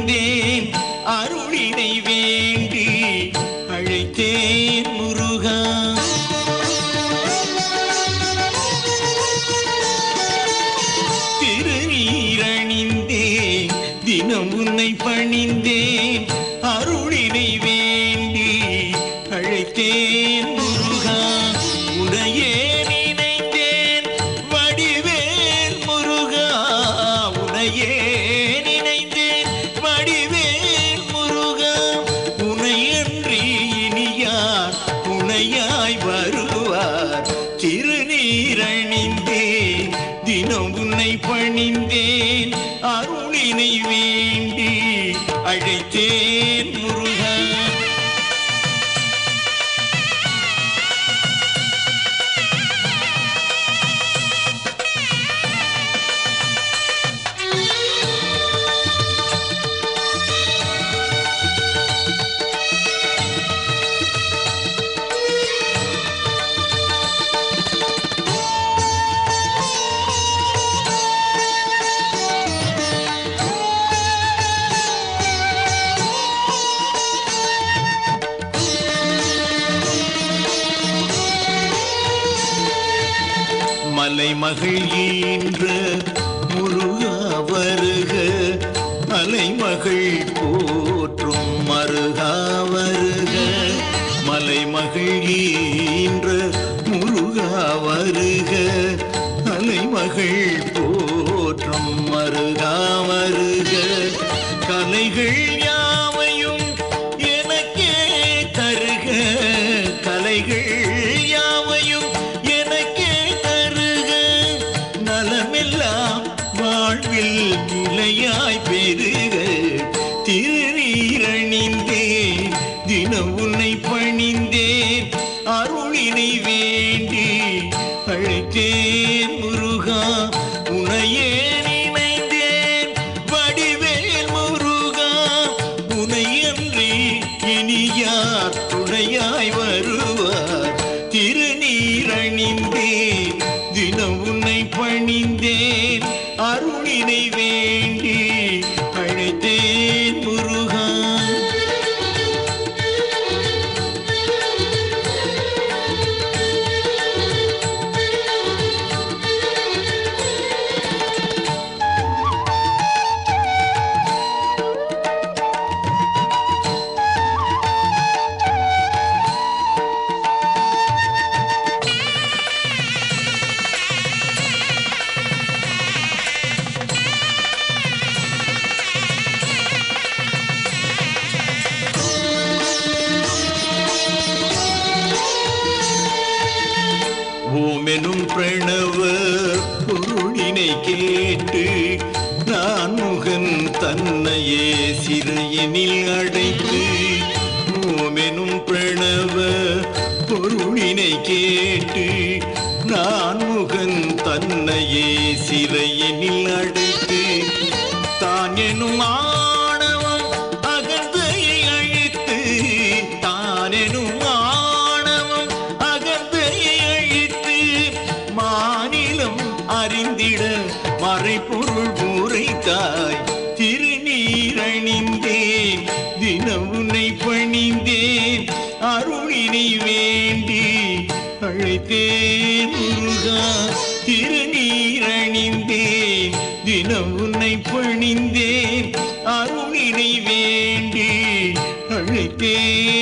வந்தேன் அருளினை வேண்டி அழைத்தேன் முருகா. திருநீரணிந்தேன் தினம் உன்னை பணிந்தேன். அருளினை வேண்டி அழைத்தேன் அருளினை வேண்டி அழைத்தேன் மலை மகிழ்கின்ற முருகா வருக. மலைமகள் போற்றும் மருகா வருக. மலைமகள் ஈன்ற முருகா வருக. போற்றும் மருகா வருக. பொருளினை கேட்டு நான் முகன் தன்னையே சிறையினில் அடைத்து ஓமெனும் பிரணவ பொருளினை கேட்டு நான் முகன் தன்னையே சிறை அறிந்திட மறைப்பொருள் உரைத்தாய் திருநீரணிந்தேன் தினம் உன்னை பணிந்தேன் அருளினை வேண்டி அழைத்தேன் முருகா. திருநீரணிந்தேன் தினம் உன்னை பணிந்தேன் அருளினை வேண்டி அழைத்தேன்